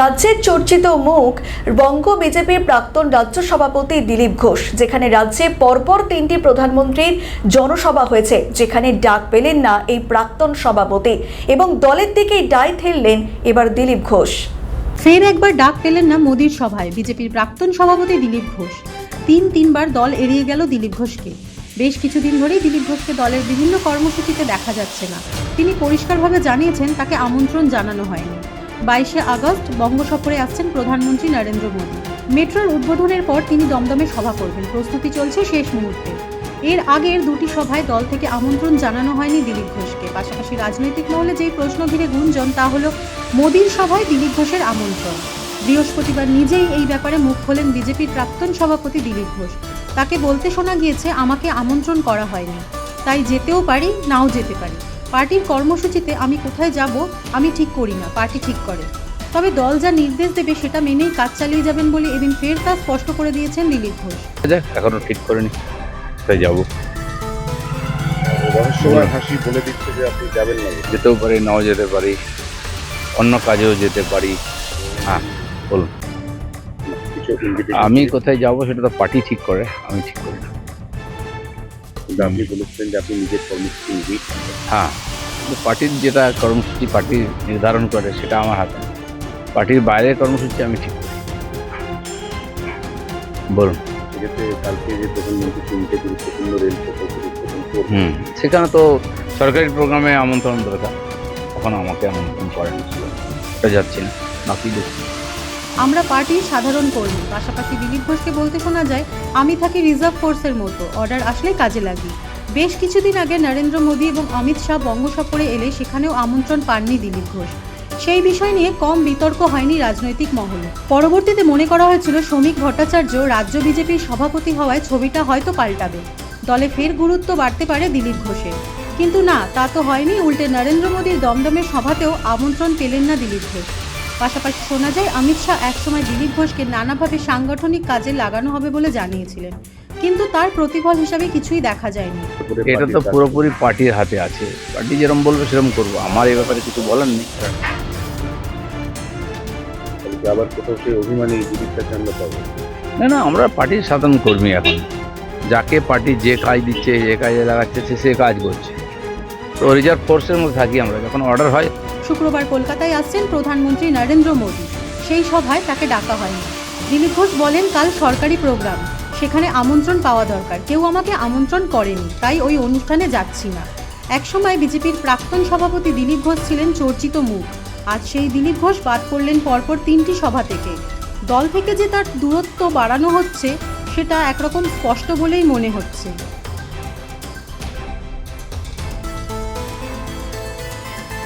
রাজ্যের চর্চিত মুখ বঙ্গ বিজেপির প্রাক্তন রাজ্য সভাপতি দিলীপ ঘোষ, যেখানে রাজ্যে পরপর তিনটি প্রধানমন্ত্রীর জনসভা হয়েছে, যেখানে ডাক পেলেন না এই প্রাক্তন সভাপতি এবং দলের দিকেই দায় ঠেললেন এবার দিলীপ ঘোষ। ফের একবার ডাক পেলেন না মোদির সভায়, বিজেপির প্রাক্তন সভাপতি দিলীপ ঘোষ। তিন তিনবার দল এড়িয়ে গেল দিলীপ ঘোষকে। বেশ কিছুদিন ধরেই দিলীপ ঘোষকে দলের বিভিন্ন কর্মসূচিতে দেখা যাচ্ছে না। তিনি পরিষ্কারভাবে জানিয়েছেন, তাকে আমন্ত্রণ জানানো হয়নি। বাইশে আগস্ট বঙ্গ সফরে আসছেন প্রধানমন্ত্রী নরেন্দ্র মোদী। মেট্রোর উদ্বোধনের পর তিনি দমদমে সভা করবেন। প্রস্তুতি চলছে শেষ মুহূর্তে। এর আগের দুটি সভায় দল থেকে আমন্ত্রণ জানানো হয়নি দিলীপ ঘোষকে। পাশাপাশি রাজনৈতিক মহলে যেই প্রশ্ন ঘিরে গুঞ্জন, তা হল, মোদীর সভায় দিলীপ ঘোষের আমন্ত্রণ। বৃহস্পতিবার নিজেই এই ব্যাপারে মুখ খোলেন বিজেপির প্রাক্তন সভাপতি দিলীপ ঘোষ। তাকে বলতে শোনা গিয়েছে, আমাকে আমন্ত্রণ করা হয়নি। তাই যেতেও পারি, নাও যেতে পারি। পার্টির কর্মসূচিতে আমি কোথায় যাব আমি ঠিক করি না পার্টি ঠিক করে। তবে দল যা নির্দেশ দেবে সেটা মেনেই কাজ চালিয়ে যাবেন বলে এদিন ফের তা স্পষ্ট করে দিয়েছেন দিলীপ ঘোষ। এখনও ঠিক করিনি তাই যাব। রহস্যময় হাসি বলে দিচ্ছে যে আপনি যাবেন না। যেতেও পারি নাও যেতে পারি অন্য কাজেও যেতে পারি। হ্যাঁ বলুন। আমি কোথায় যাব সেটা তো পার্টি ঠিক করে আমি ঠিক করি না। কিন্তু আপনি বলেছিলেন যে আপনি নিজের কর্মসূচি নিজেই হ্যাঁ। পার্টির যেটা কর্মসূচি পার্টি নির্ধারণ করে সেটা আমার হাতে পার্টির বাইরের কর্মসূচি আমি ঠিক করি। বলুন। সেক্ষেত্রে কালকে যে প্রধানমন্ত্রী তিনটে গুরুত্বপূর্ণ রেল প্রকল্প হুম। সেখানে তো সরকারি প্রোগ্রামে আমন্ত্রণ দরকার। তখন আমাকে আমন্ত্রণ করেন। যাচ্ছি না। বাকি দেখছি। আমরা পার্টির সাধারণ কর্মী। পাশাপাশি দিলীপ ঘোষকে বলতে শোনা যায়, আমি থাকি রিজার্ভ ফোর্সের মতো। অর্ডার আসলেই কাজে লাগি। বেশ কিছুদিন আগে নরেন্দ্র মোদী এবং অমিত শাহ বঙ্গ সফরে এলে সেখানেও আমন্ত্রণ পাননি দিলীপ ঘোষ। সেই বিষয় নিয়ে কম বিতর্ক হয়নি রাজনৈতিক মহলে। পরবর্তীতে মনে করা হয়েছিল, শ্রমিক ভট্টাচার্য রাজ্য বিজেপির সভাপতি হওয়ায় ছবিটা হয়তো পাল্টাবে। দলে ফের গুরুত্ব বাড়তে পারে দিলীপ ঘোষের। কিন্তু না, তা তো হয়নি। উল্টে নরেন্দ্র মোদীর দমদমের সভাতেও আমন্ত্রণ পেলেন না দিলীপ ঘোষ। পাশাপাশি শোনা যায় অমিত শাহ একসময় দিলীপ ঘোষকে নানাভাবে সাংগঠনিক কাজে লাগানো হবে বলে জানিয়েছিলেন। কিন্তু তার প্রতিফল হিসাবে কিছুই দেখা যায়নি। এটা তো পুরোপুরি পার্টির হাতে আছে। পার্টি যেরকম বলবে সেরকম করব। আমার এই ব্যাপারে কিছু বলার নেই। আবার কোথাও সেই অভিমানী দিলীপটাকে আমরা পাবো? না না আমরা পার্টির সাধারণ কর্মী এখন। যাকে পার্টি যে কাজ দিচ্ছে যে কাজে লাগাচ্ছে সে সে কাজ করছে। তো রিজার্ভ ফোর্সের মধ্যে থাকি আমরা। যখন অর্ডার হয় শুক্রবার কলকাতায় আসছেন প্রধানমন্ত্রী নরেন্দ্র মোদী। সেই সভায় তাকে ডাকা হয়নি। দিলীপ ঘোষ বলেন, কাল সরকারি প্রোগ্রাম। সেখানে আমন্ত্রণ পাওয়া দরকার। কেউ আমাকে আমন্ত্রণ করেনি। তাই ওই অনুষ্ঠানে যাচ্ছি না। একসময় বিজেপির প্রাক্তন সভাপতি দিলীপ ঘোষ ছিলেন চর্চিত মুখ। আজ সেই দিলীপ ঘোষ বাদ পড়লেন পরপর তিনটি সভা থেকে। দল থেকে যে তার দূরত্ব বাড়ানো হচ্ছে, সেটা একরকম স্পষ্ট বলেই মনে হচ্ছে।